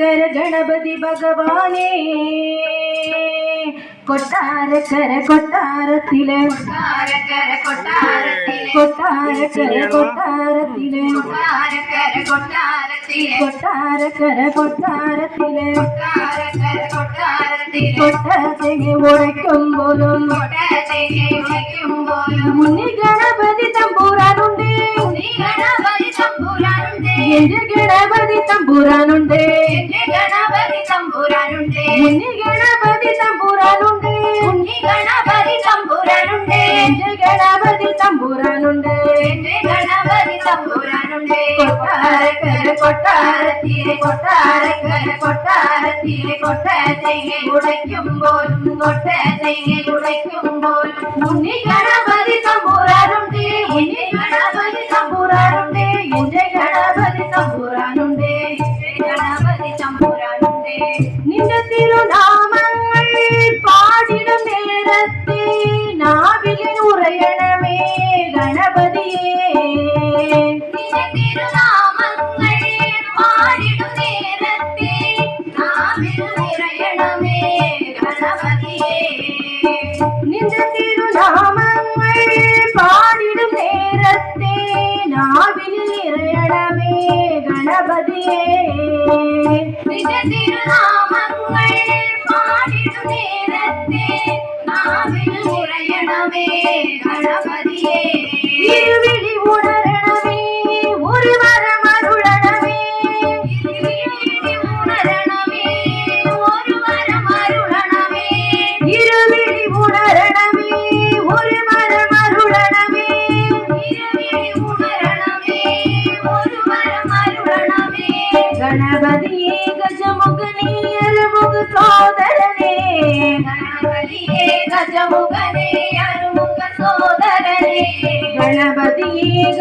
சக்கர கணபதி பகவானே. கொட்டாரக்கர கொட்டாரத்திலே கொட்டாரக்கர கொட்டாரத்திலே. கொட்டாரக்கர கொட்டாரத்தில கொட்டாரக்கர கொட்டாரத்திலே. கொட்டாரக்கர கொட்டாரத்திலே கொட்டாரக்கர கொட்டாரத்திலே. கொட்டாத்தையை உடைக்கும் போதும். கொட்டாரத்திலே உடைக்கும் போதும் முன்னி கணபதி தம்பூரானுண்டே. கணபதி தம்புரானுண்டே என்று கணபதி தம்பூரானுண்டே என்று கணபதி தம்புரானுண்டே முன்னி கணபதி தம்பூரானுண்டே நீ கணபதி தம்புரானுண்டே என்று கணபதி தம்பூரானுண்டே என்று கணபதி தம்புரானுண்டே கொட்டாரக்கர கொட்டாரத்திலே கொட்டாரக்கர கொட்டாரத்திலே கொட்டத்தையை உடைக்கும் இந்த திருநாமங்கள் பாடிடும் நேரத்தே நாவில் இறையணமே கணபதியே. இந்த திருநாமங்கள் பாடிடும் நேரத்தே நாவில் நிறையணமே கணபதியே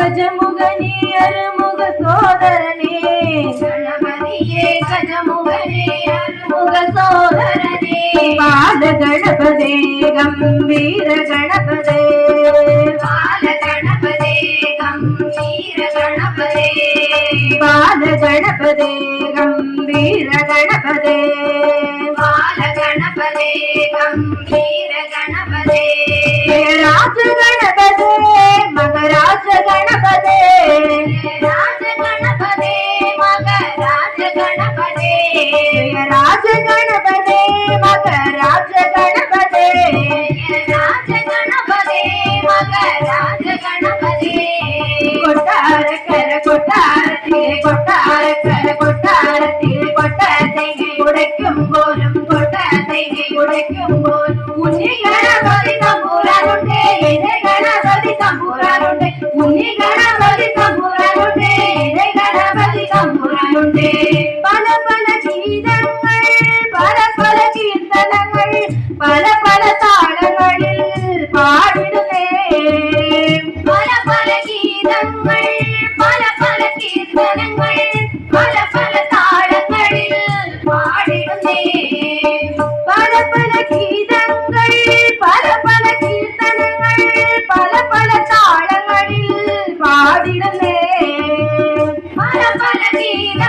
கஜமுகனே அருமுக சோதரனே கணபதியே கஜமுகனே அருமுக சோதரனே பால கணபதே கம்பீர கணபதே. பால கணபதே கம்பீர கணபதே. பால கணபதே கம்பீர கணபதே. பால கணபதே கம்பீர கணபதே. பல பல கீதங்கள் பல பல கீர்த்தனங்கள் பல பல தாளங்களில் பாடிடுமே பல பல கீதங்கள் பல பல கீர்த்தனங்கள் பல பல தாளங்களில் பாடிடுமே பல பல கீதங்கள் பல பல கீர்த்தனங்கள் பல பல தாளங்களில் பாடிடுமே பல பல கீதங்கள்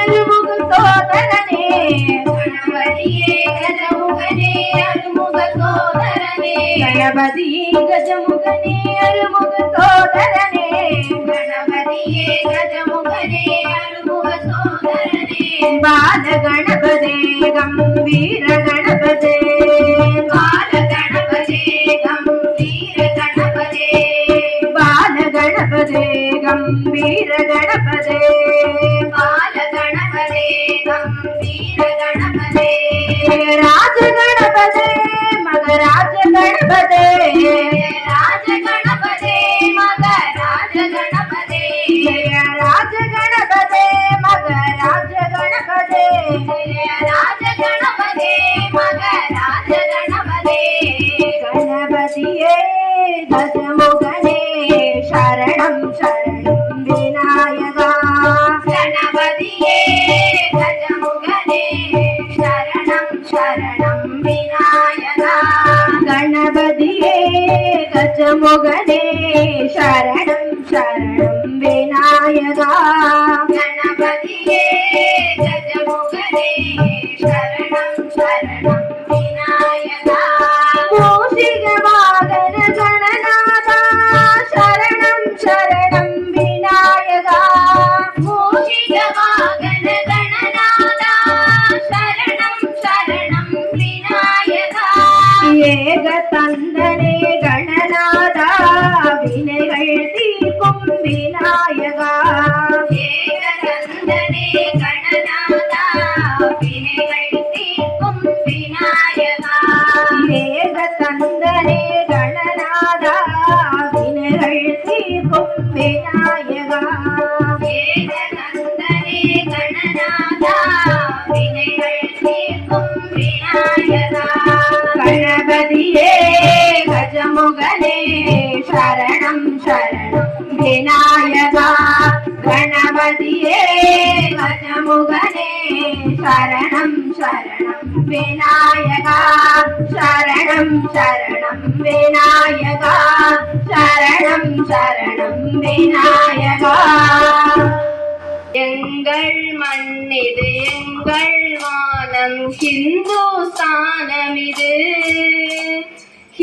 சோதரனே கணபதி கஜமுகனி அருமுக சோதரனே கணபதியே கஜமுகனே அருமுக சோதரனே பால கணபதே கம்பீர கணபதே பால கணபதே கம்பீர கணபதே பால கணபதே கம்பீர ശരണം വിനായക ഗണപതിയേ ഗജമുഖനേ ശരണം ശരണം വിനായക. ഗണപതിയേ ഗജമുഖനേ கணபதியே வஜமுகனே சரணம் சரணம் விநாயகா சரணம் சரணம் விநாயகா சரணம் சரணம் விநாயகா. எங்கள் மண்ணிது எங்கள் வானம் ஹிந்து ஸ்தானம் இது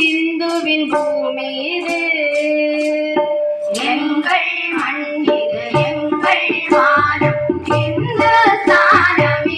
இந்துவின் பூமி இது எங்கள் மண் இது எங்கள் வானம் இந்த சாரம்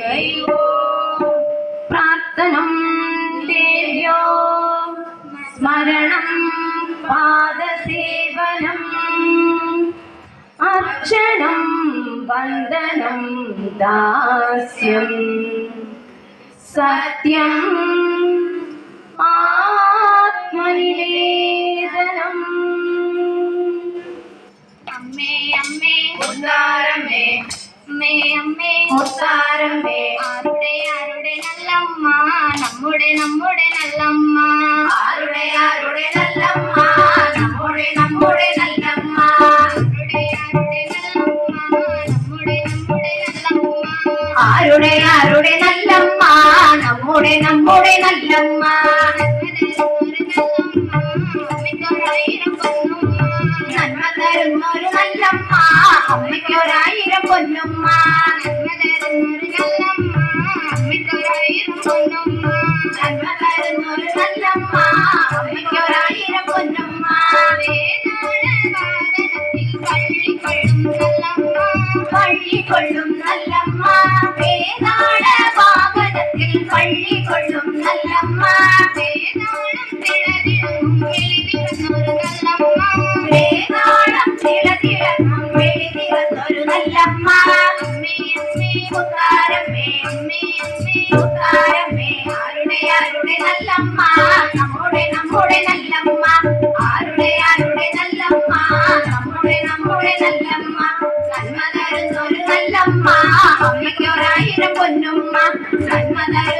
ഗയോ പ്രാർത്ഥനം ദേവ്യോ സ്മരണം പാദസേവനം അർച്ചനം വന്ദനം ദാസ്യം. സത്യം ആത്മനിവേദനം. അമ്മേ അമ്മേ ഉദാരമേ അമ്മേ അമ്മേ മുത്താരമ്മേ ആരുടെ ആരുടെ നല്ലമ്മ നമ്മുടെ നമ്മുടെ നല്ലമ്മ ആരുടെ ആരുടെ നല്ലമ്മ നമ്മുടെ നമ്മുടെ നല്ലമ്മ ആരുടെ ആരുടെ നല്ലമ്മ നമ്മുടെ നമ്മുടെ നല്ലമ്മ ആരുടെ ആരുടെ നല്ലമ്മ നമ്മുടെ നമ്മുടെ നല്ലമ്മ നന്മ തരുന്ന ഒരു നല്ലമ്മ അമ്മയ്ക്കൊരാ പള്ളിക്കൊള്ളും നല്ലമ്മ വേനാട വാഹനത്തിൽ പള്ളിക്കൊള്ളും നല്ലമ്മ വേനാടും തിളതിടും എളിവിടുന്നൊരു നല്ലമ്മ மலர்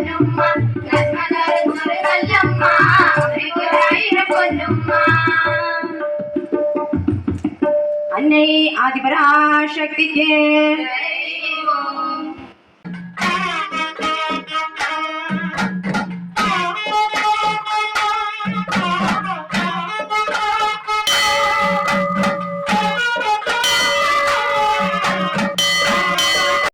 పొన్నమ్మ గద్మదరు మురగల్లమ్మ అన్నయ్య ఆదిపరాశక్తికే